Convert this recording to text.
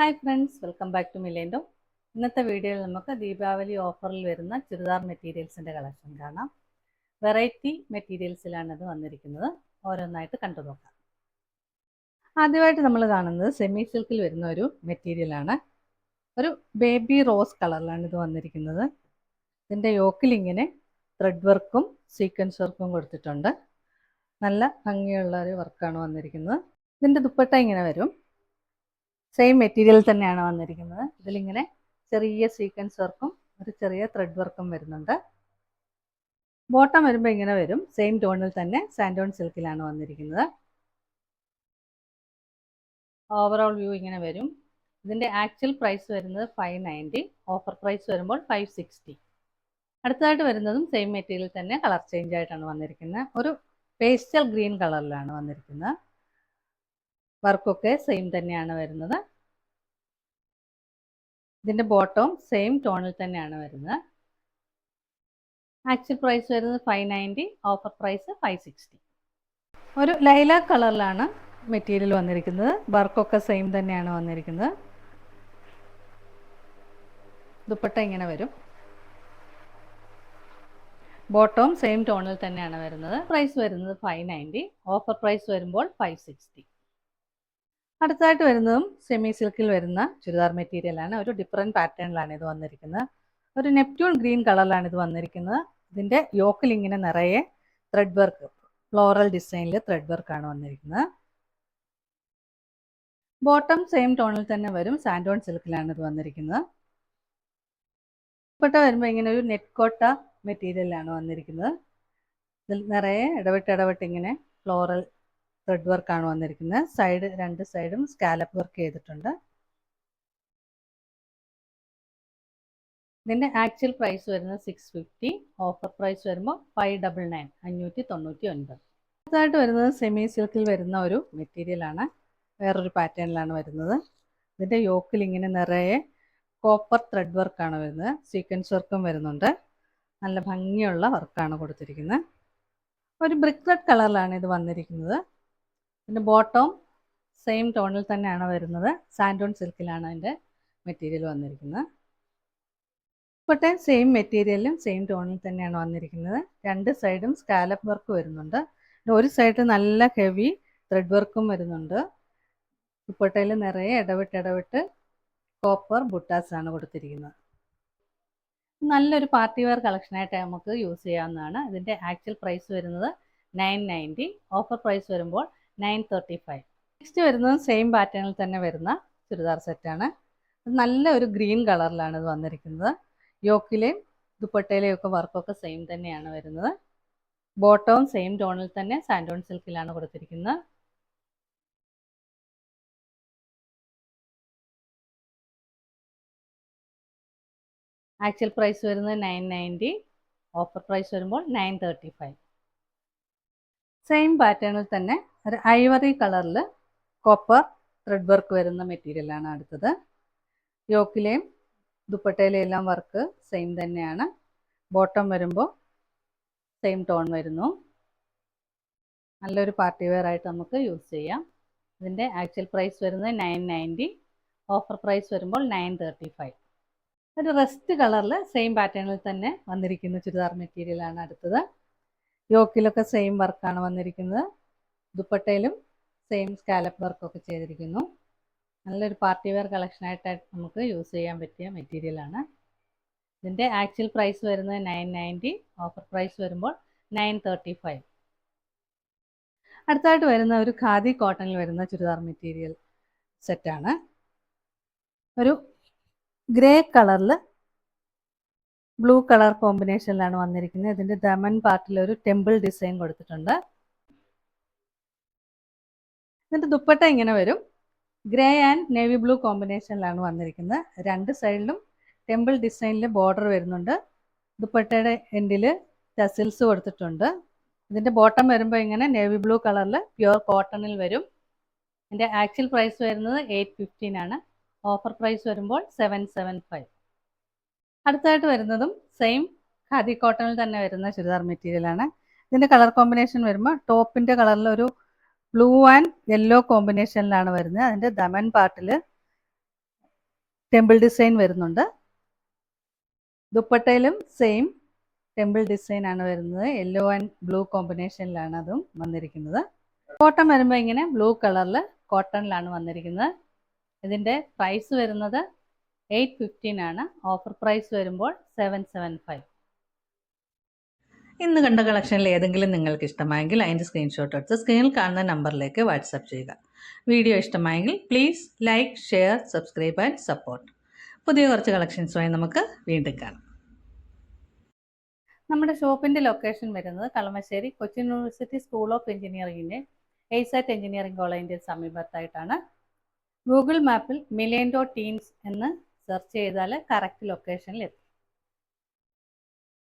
Hi friends welcome back to മിലേൻഡോ. ഇന്നത്തെ വീഡിയോയിൽ നമുക്ക് ദീപാവലി ഓഫറിൽ വരുന്ന ചുരിദാർ മെറ്റീരിയൽസിന്റെ കളക്ഷൻ കാണാം. വെറൈറ്റി മെറ്റീരിയൽസിലാണ് ഇത് വന്നിരിക്കുന്നത്. ഓരോന്നായിട്ട് കണ്ടു നോക്കാം. ആദ്യമായിട്ട് നമ്മൾ കാണുന്നത് സെമി സിൽക്കിൽ വരുന്ന ഒരു മെറ്റീരിയലാണ് ഒരു ബേബി റോസ് കളറിലാണ് ഇത് വന്നിരിക്കുന്നത്. ഇതിന്റെ യോക്കിൽ ഇങ്ങനെ ത്രെഡ് വർക്കും സീക്വൻസ് വർക്കും കൊടുത്തിട്ടുണ്ട്. നല്ല ഭംഗിയുള്ള ഒരു വർക്കാണ് വന്നിരിക്കുന്നത്. ഇതിന്റെ ദുപ്പട്ട ഇങ്ങനെ വരും. സെയിം മെറ്റീരിയൽ തന്നെയാണ് വന്നിരിക്കുന്നത്. ഇതിലിങ്ങനെ ചെറിയ സീക്വൻസ് വർക്കും ഒരു ചെറിയ ത്രെഡ് വർക്കും വരുന്നുണ്ട്. ബോട്ടം വരുമ്പോൾ ഇങ്ങനെ വരും. സെയിം ടോണിൽ തന്നെ സാൻഡോൺ സിൽക്കിലാണ് വന്നിരിക്കുന്നത്. ഓവറോൾ വ്യൂ ഇങ്ങനെ വരും. ഇതിന്റെ ആക്ച്വൽ പ്രൈസ് വരുന്നത് ഫൈവ് നയന്റി ഓഫർ പ്രൈസ് വരുമ്പോൾ ഫൈവ് സിക്സ്റ്റി അടുത്തതായിട്ട് വരുന്നതും സെയിം മെറ്റീരിയൽ തന്നെ കളർ ചേഞ്ച് ആയിട്ടാണ് വന്നിരിക്കുന്നത്. ഒരു പേസ്റ്റൽ ഗ്രീൻ കളറിലാണ് വന്നിരിക്കുന്നത്. വർക്കൊക്കെ സെയിം തന്നെയാണ് വരുന്നത്. ഇതിന്റെ ബോട്ടവും സെയിം ടോണിൽ തന്നെയാണ് വരുന്നത്. ആക്ച്വൽ പ്രൈസ് വരുന്നത് five ninety offer price five sixty ഒരു ലൈല കളറിലാണ് മെറ്റീരിയൽ വന്നിരിക്കുന്നത്. വർക്കൊക്കെ സെയിം തന്നെയാണ് വന്നിരിക്കുന്നത്. ദുപ്പട്ട ഇങ്ങനെ വരും. ബോട്ടവും സെയിം ടോണിൽ തന്നെയാണ് വരുന്നത്. പ്രൈസ് വരുന്നത് ഫൈവ് നയന്റി ഓഫർ പ്രൈസ് വരുമ്പോൾ ഫൈവ് സിക്സ്റ്റി അടുത്തതായിട്ട് വരുന്നതും സെമി സിൽക്കിൽ വരുന്ന ചുരിദാർ മെറ്റീരിയലാണ് ഒരു ഡിഫറെന്റ് പാറ്റേണിലാണ് ഇത് വന്നിരിക്കുന്നത്. ഒരു നെപ്റ്റ്യൂൺ ഗ്രീൻ കളറിലാണ് ഇത് വന്നിരിക്കുന്നത്. ഇതിന്റെ യോക്കിൽ ഇങ്ങനെ നിറയെ ത്രെഡ് വർക്ക് ഫ്ലോറൽ ഡിസൈനിൽ ത്രെഡ് വർക്കാണ് വന്നിരിക്കുന്നത്. ബോട്ടം സെയിം ടോണിൽ തന്നെ വരും. സാൻഡോൺ സിൽക്കിലാണ് ഇത് വന്നിരിക്കുന്നത്. ഇപ്പോട്ട വരുമ്പോൾ ഇങ്ങനെ ഒരു നെറ്റ് കോട്ട മെറ്റീരിയലാണ് വന്നിരിക്കുന്നത്. ഇതിൽ നിറയെ ഇടവിട്ട് ഇടവിട്ട് ഇങ്ങനെ ഫ്ലോറൽ ത്രെഡ് വർക്കാണ് വന്നിരിക്കുന്നത്. സൈഡ് രണ്ട് സൈഡും സ്കാലപ്പ് വർക്ക് ചെയ്തിട്ടുണ്ട്. ഇതിന്റെ ആക്ച്വൽ പ്രൈസ് വരുന്നത് സിക്സ് ഫിഫ്റ്റി ഓഫർ പ്രൈസ് വരുമ്പോൾ ഫൈവ് ഡബിൾ നയൻ അഞ്ഞൂറ്റി തൊണ്ണൂറ്റി ഒൻപത് അടുത്തായിട്ട് വരുന്നത് സെമി സിൽക്കിൽ വരുന്ന ഒരു മെറ്റീരിയലാണ് വേറൊരു പാറ്റേണിലാണ് വരുന്നത്. ഇതിന്റെ യോക്കിൽ ഇങ്ങനെ നിറയെ കോപ്പർ ത്രെഡ് വർക്കാണ് വരുന്നത്. സീക്വൻസ് വർക്കും വരുന്നുണ്ട്. നല്ല ഭംഗിയുള്ള വർക്കാണ് കൊടുത്തിരിക്കുന്നത്. ഒരു ബ്രിക്ക് റെഡ് കളറിലാണ് ഇത് വന്നിരിക്കുന്നത്. പിന്നെ ബോട്ടവും സെയിം ടോണിൽ തന്നെയാണ് വരുന്നത്. സാൻഡോൺ സിൽക്കിലാണ് അതിന്റെ മെറ്റീരിയൽ വന്നിരിക്കുന്നത്. ഇപ്പോഴത്തെ സെയിം മെറ്റീരിയലും സെയിം ടോണിൽ തന്നെയാണ് വന്നിരിക്കുന്നത്. രണ്ട് സൈഡും സ്കാലപ്പ് വർക്ക് വരുന്നുണ്ട്. ഒരു സൈഡ് നല്ല ഹെവി ത്രെഡ് വർക്കും വരുന്നുണ്ട്. ദുപ്പട്ടയിൽ നിറയെ ഇടവിട്ട് ഇടവിട്ട് കോപ്പർ ബുട്ടാസ് ആണ് കൊടുത്തിരിക്കുന്നത്. നല്ലൊരു പാർട്ടി വെയർ കളക്ഷനായിട്ട് നമുക്ക് യൂസ് ചെയ്യാവുന്നതാണ്. ഇതിന്റെ ആക്ച്വൽ പ്രൈസ് വരുന്നത് നയൻ നയന്റി ഓഫർ പ്രൈസ് വരുമ്പോൾ നയൻ തേർട്ടി ഫൈവ്. നെക്സ്റ്റ് വരുന്നത് സെയിം പാറ്റേണിൽ തന്നെ വരുന്ന ചുരിദാർ സെറ്റാണ് നല്ല ഒരു ഗ്രീൻ കളറിലാണ് ഇത് വന്നിരിക്കുന്നത്. യോക്കിലെയും ദുപ്പട്ടയിലെയും ഒക്കെ വർക്കൊക്കെ സെയിം തന്നെയാണ് വരുന്നത്. ബോട്ടവും സെയിം ടോണിൽ തന്നെ സാൻഡോൺ സിൽക്കിലാണ് കൊടുത്തിരിക്കുന്നത്. ആക്ച്വൽ പ്രൈസ് വരുന്നത് നയൻ നയന്റി ഓഫർ പ്രൈസ് വരുമ്പോൾ നയൻ തേർട്ടി ഫൈവ് സെയിം പാറ്റേണിൽ തന്നെ ഒരു ഐവറി കളറിൽ കോപ്പർ ത്രെഡ് വർക്ക് വരുന്ന മെറ്റീരിയലാണ് അടുത്തത്. യോക്കിലെയും ദുപ്പട്ടയിലെയും എല്ലാം വർക്ക് സെയിം തന്നെയാണ്. ബോട്ടം വരുമ്പോൾ സെയിം ടോൺ വരുന്നു. നല്ലൊരു പാർട്ടി വെയർ ആയിട്ട് നമുക്ക് യൂസ് ചെയ്യാം. ഇതിന്റെ ആക്ച്വൽ പ്രൈസ് വരുന്നത് നയൻ നയന്റി ഓഫർ പ്രൈസ് വരുമ്പോൾ നയൻ തേർട്ടി ഫൈവ് ഒരു റെസ്റ്റ് കളറിൽ സെയിം പാറ്റേണിൽ തന്നെ വന്നിരിക്കുന്ന ചുരിദാർ മെറ്റീരിയലാണ് അടുത്തത്. യോക്കിലൊക്കെ സെയിം വർക്കാണ് വന്നിരിക്കുന്നത്. ദുപ്പട്ടയിലും സെയിം സ്കാലപ്പ് വർക്കൊക്കെ ചെയ്തിരിക്കുന്നു. നല്ലൊരു പാർട്ടി വെയർ കളക്ഷനായിട്ട് നമുക്ക് യൂസ് ചെയ്യാൻ പറ്റിയ മെറ്റീരിയലാണ് ഇതിന്റെ ആക്ച്വൽ പ്രൈസ് വരുന്നത് നയൻ നയന്റി ഓഫർ പ്രൈസ് വരുമ്പോൾ നയൻ തേർട്ടി ഫൈവ് അടുത്തായിട്ട് വരുന്ന ഒരു ഖാദി കോട്ടണിൽ വരുന്ന ചുരിദാർ മെറ്റീരിയൽ സെറ്റാണ് ഒരു ഗ്രേ കളറിൽ ബ്ലൂ കളർ കോമ്പിനേഷനിലാണ് വന്നിരിക്കുന്നത്. ഇതിന്റെ ദമൻ പാർട്ടിൽ ഒരു ടെമ്പിൾ ഡിസൈൻ കൊടുത്തിട്ടുണ്ട്. ഇതിന്റെ ദുപ്പട്ട ഇങ്ങനെ വരും. ഗ്രേ ആൻഡ് നേവി ബ്ലൂ കോമ്പിനേഷനിലാണ് വന്നിരിക്കുന്നത്. രണ്ട് സൈഡിലും ടെമ്പിൾ ഡിസൈനിൽ ബോർഡർ വരുന്നുണ്ട്. ദുപ്പട്ടയുടെ എൻഡിൽ ടസിൽസ് കൊടുത്തിട്ടുണ്ട്. ഇതിന്റെ ബോട്ടം വരുമ്പോൾ ഇങ്ങനെ നേവി ബ്ലൂ കളറിൽ പ്യുവർ കോട്ടണിൽ വരും. ഇതിന്റെ ആക്ച്വൽ പ്രൈസ് വരുന്നത് എയ്റ്റ് ഫിഫ്റ്റീൻ ആണ് ഓഫർ പ്രൈസ് വരുമ്പോൾ സെവൻ സെവൻ ഫൈവ്. അടുത്തായിട്ട് വരുന്നതും സെയിം ഖാദി കോട്ടണിൽ തന്നെ വരുന്ന ചുരിദാർ മെറ്റീരിയലാണ് ഇതിന്റെ കളർ കോമ്പിനേഷൻ വരുമ്പോൾ ടോപ്പിന്റെ കളറിൽ ഒരു ബ്ലൂ ആൻഡ് യെല്ലോ കോമ്പിനേഷനിലാണ് വരുന്നത്. അതിന്റെ ദമൻ പാർട്ടിൽ ടെമ്പിൾ ഡിസൈൻ വരുന്നുണ്ട്. ദുപ്പട്ടയിലും സെയിം ടെമ്പിൾ ഡിസൈൻ ആണ് വരുന്നത്. യെല്ലോ ആൻഡ് ബ്ലൂ കോമ്പിനേഷനിലാണ് അതും വന്നിരിക്കുന്നത്. കോട്ടൺ വരുമ്പോൾ ഇങ്ങനെ ബ്ലൂ കളറിൽ കോട്ടണിലാണ് വന്നിരിക്കുന്നത്. ഇതിന്റെ പ്രൈസ് വരുന്നത് എയ്റ്റ് ഫിഫ്റ്റീൻ ആണ്. ഓഫർ പ്രൈസ് വരുമ്പോൾ സെവൻ സെവൻ ഫൈവ് ഇന്ന് കണ്ട കളക്ഷനിൽ ഏതെങ്കിലും നിങ്ങൾക്ക് ഇഷ്ടമായെങ്കിൽ അതിന്റെ സ്ക്രീൻഷോട്ട് എടുത്ത് സ്ക്രീനിൽ കാണുന്ന നമ്പറിലേക്ക് വാട്സപ്പ് ചെയ്യുക. വീഡിയോ ഇഷ്ടമായെങ്കിൽ please like share subscribe and support പുതിയ കുറച്ച് കളക്ഷൻസുമായി നമുക്ക് വീണ്ടും കാണാം. നമ്മുടെ ഷോപ്പിന്റെ ലൊക്കേഷൻ വരുന്നത് Kalamassery Cochin university school of എഞ്ചിനീയറിംഗിന്റെ എയ്സാറ്റ് എഞ്ചിനീയറിംഗ് കോളേജിന്റെ സമീപത്തായിട്ടാണ്. ഗൂഗിൾ മാപ്പിൽ മിലേൻഡോ ടീംസ് ടീൻസ് എന്ന് സെർച്ച് ചെയ്താൽ കറക്റ്റ് ലൊക്കേഷനിൽ എത്തും.